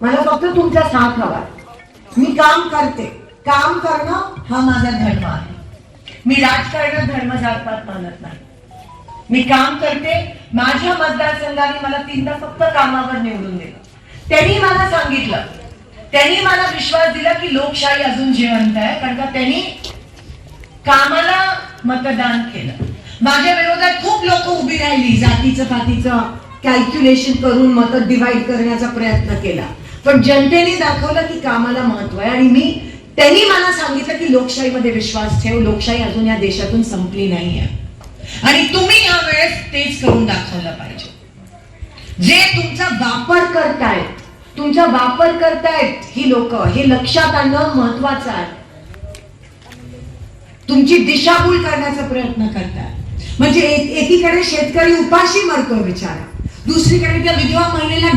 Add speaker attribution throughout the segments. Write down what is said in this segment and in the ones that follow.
Speaker 1: मला फक्त तुमचा साथ हवा. मी काम करते. काम करणं हा माझा धर्म आहे. मी राजकारण धर्म जातपात मानत नाही. मी काम करते. माझ्या मतदारसंघाने मला तीनदा फक्त कामावर निवडून दिलं. त्यांनी मला सांगितलं. त्यांनी मला विश्वास दिला की लोकशाही अजून जिवंत आहे कारण का त्यांनी कामाला मतदान केलं. माझ्या विरोधात खूप लोक उभी राहिली जातीचं पातीचं कॅल्क्युलेशन करून मत डिवाइड करण्याचा प्रयत्न केला. पण जनतेने दाखवलं की कामाला महत्त्व आहे. आणि मी त्यांनी मला सांगितलं की लोकशाहीमध्ये विश्वास ठेव. लोकशाही अजून या देशातून संपली नाही आहे आणि तुम्ही या वेळेस तेच करून दाखवलं पाहिजे. जे तुमचा वापर करतायत तुमचा वापर करतायत ही लोक हे लक्षात आणणं महत्वाचं आहे. तुमची दिशाभूल करण्याचा प्रयत्न करतात म्हणजे एक- एकीकडे शेतकरी उपाशी मरतो बिचारा. दुसरीकडे त्या विधवा महिलेला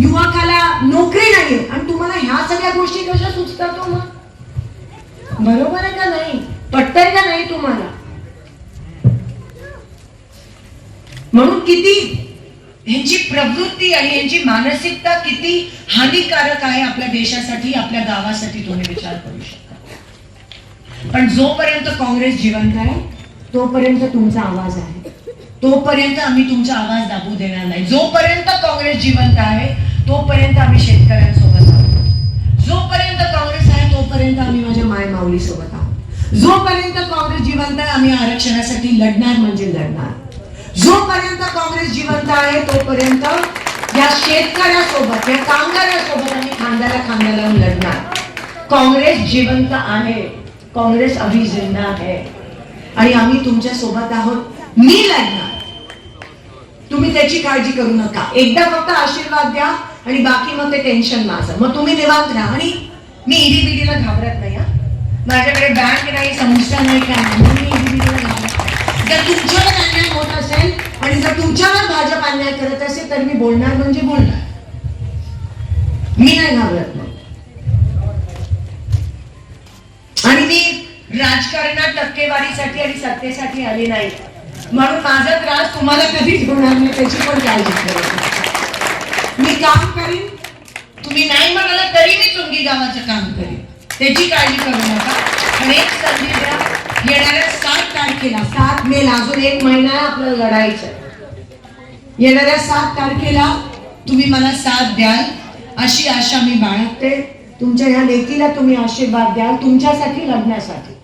Speaker 1: युवकाला नोकरी नाहीये. आणि तुम्हाला ह्या सगळ्या गोष्टी कशा सुचतात हो मग? बरोबर आहे का नाही? पटतंय का नाही तुम्हाला? म्हणून किती ह्यांची प्रवृत्ती आणि यांची मानसिकता किती हानिकारक आहे आपल्या देशासाठी आपल्या गावासाठी तुम्ही विचार करू शकता. पण जोपर्यंत काँग्रेस जिवंत आहे तोपर्यंत तुमचा आवाज आहे. तोपर्यंत आम्ही तुमचा आवाज दाबू देणार नाही. जोपर्यंत काँग्रेस जिवंत आहे तोपर्यंत आम्ही शेतकऱ्यांसोबत आहोत. जोपर्यंत काँग्रेस आहे तोपर्यंत आम्ही माझ्या माय माऊली सोबत आहोत. जोपर्यंत काँग्रेस जिवंत आहे आम्ही आरक्षणासाठी लढणार म्हणजे लढणार. जोपर्यंत काँग्रेस जिवंत आहे तोपर्यंत या शेतकऱ्यासोबत या कामगारासोबत आम्ही खांद्याला खांद्याला लढणार. काँग्रेस जिवंत आहे. काँग्रेस अभी जिंदा आणि आम्ही तुमच्यासोबत आहोत. मी लढणार. तुम्ही त्याची काळजी करू नका. एकदा फक्त आशीर्वाद द्या आणि बाकी मग ते टेन्शन माझं. मग तुम्ही निवांत राहा. आणि मी इडीबीडीला घाबरत नाही हा. माझ्याकडे बँक नाही संस्था नाही काय नाही. मी घाबरत नाही. जर तुमच्यावर अन्याय होत असेल आणि जर तुमच्यावर भाजप अन्याय करत असेल तर मी बोलणार म्हणजे बोलणार. मी नाही घाबरत नाही आणि मी राजकारणात टक्केवारीसाठी आणि सत्तेसाठी आली नाही. म्हणून माझा त्रास तुम्हाला कधीच होणार नाही त्याची पण काळजी करू. मी काम करीन तुम्ही नाही म्हणाला तरी मी चुंगी गावाचं काम करीन. त्याची काळजी करू नका. पण एक संधी द्या येणाऱ्या सात तारखेला सात मे अजून एक महिना आहे आपल्याला लढायचं येणाऱ्या सात तारखेला तुम्ही मला साथ द्याल अशी आशा मी बाळगते. तुमच्या ह्या लेकीला तुम्ही आशीर्वाद द्याल तुमच्यासाठी लढण्यासाठी.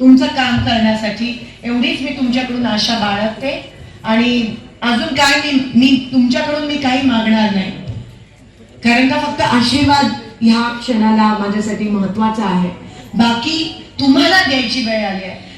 Speaker 1: तुमचं काम करण्यासाठी. एवढीच मी तुमच्याकडून आशा बाळगते. आणि अजून काय मी मी तुमच्याकडून मी काही मागणार नाही. कारण का फक्त आशीर्वाद ह्या क्षणाला माझ्यासाठी महत्त्वाचा आहे. बाकी तुम्हाला द्यायची वेळ आली आहे.